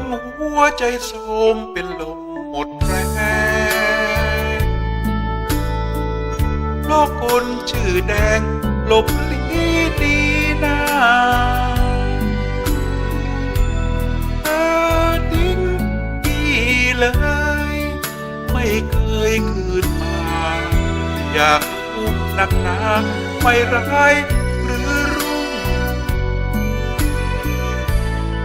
นหัวใจโสมเป็นลมหมดแรงโลกคนชื่อแดงหลบลีดีนาเธอทิ้งพี่เลย ไม่เคยคืนมา อยากรู้นักหนาไม่ร้าย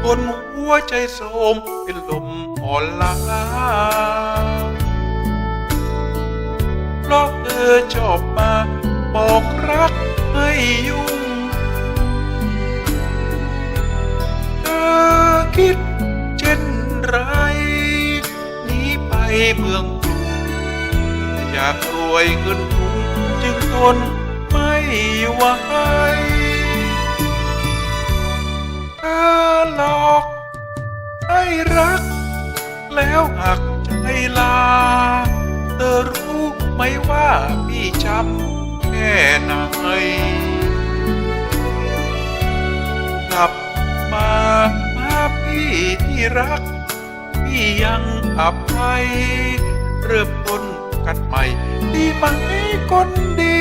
คนหัวใจโสมเป็นลมอ่อนล้าเพราะเธอชอบมาบอกรักให้ยุ่ง เธอคิดเช่นไรหนีไปเมืองกรุงอยากรวยเงินทุนจึงทนไม่ไหว หลอกให้รัก แล้วหักใจลา เธอรู้ไหมว่าพี่ช้ำแค่ไหนกลับมาหาพี่ที่รัก พี่ยังอภัยเริ่มต้นกันใหม่ดีไหมคนดี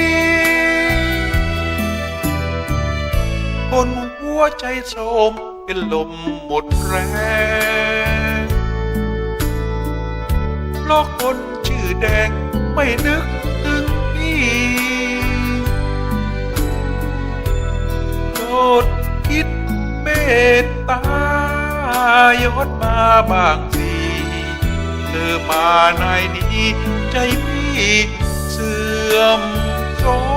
คนหัวใจโสม เป็นลมหมดแรงเพราะคนชื่อแดงไม่นึกถึงพี่โปรดคิดเมตตายอดมาบางสิเธอมาในนี้ใจพี่เสื่อมโทรม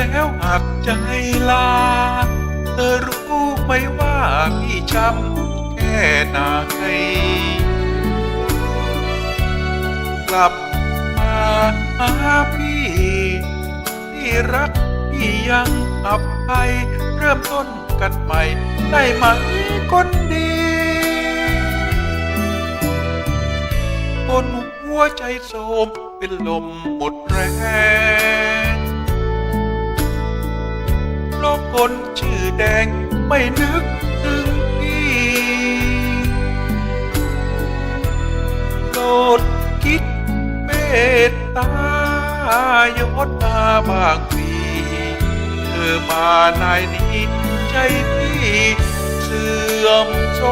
แล้วหักใจลา เธอรู้ไหมว่าพี่ช้ำแค่ไหนกลับมาหาพี่ที่รักพี่ยังอับไปเริ่มต้นกันใหม่ ได้ไหมคนดีคนหัวใจโสมเป็นลมหมดแรง คนชื่อแดงไม่นึกถึงพี่โปรดคิดเมตตายอดมาบางปีเธอมาในนี้ใจพี่เสื่อมโทร